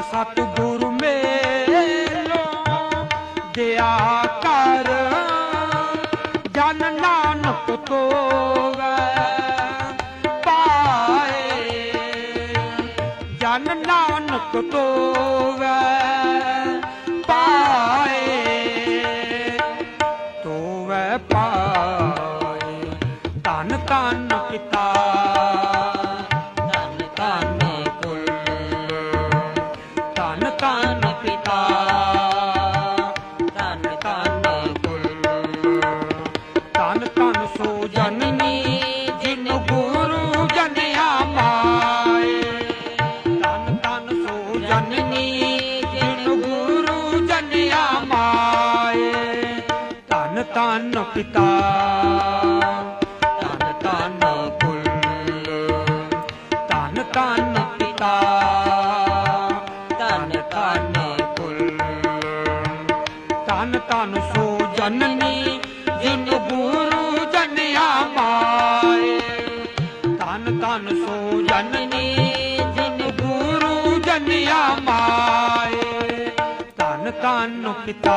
ਸਤਿਗੁਰ ਮੇਲੋਂ ਦਿਆ ਕਰ। ਜਨ ਨਾਨਕ ਤੋਵੈ, ਪਾਏ। ਜਨ ਨਾਨਕ ਤੋਵੈ, ਪਾਏ। ਤੋਵੈ ਪਾਏ। ਧੰਨ ਧੰਨ ਪਿਤਾ ਧੰਨ ਧੰਨ ਸੋ ਜਨਨੀ ਜਿਨ ਗੁਰੂ ਜਨਿਆ ਮਾਏ ਧੰਨ ਧੰਨ ਸੋ ਜਨਨੀ ਜਿਨ ਗੁਰੂ ਜਨਿਆ ਮਾਏ ਧੰਨ ਧੰਨ ਪਿਤਾ, ਧੰਨ ਧੰਨ ਕੁਲ। ਧੰਨ ਧੰਨ ਪਿਤਾ, ਧੰਨ ਧੰਨ ਕੁਲ। ਧੰਨ ਧੰਨ ਸੋ ਜਨਨੀ ਜਿਨ ਗੁਰੂ ਧੰਨ ਧੰਨ ਸੋ ਜਨਨੀ ਜਿਨ ਗੁਰੂ ਜਨਿਆ ਮਾਏ। ਧੰਨ ਧੰਨ ਪਿਤਾ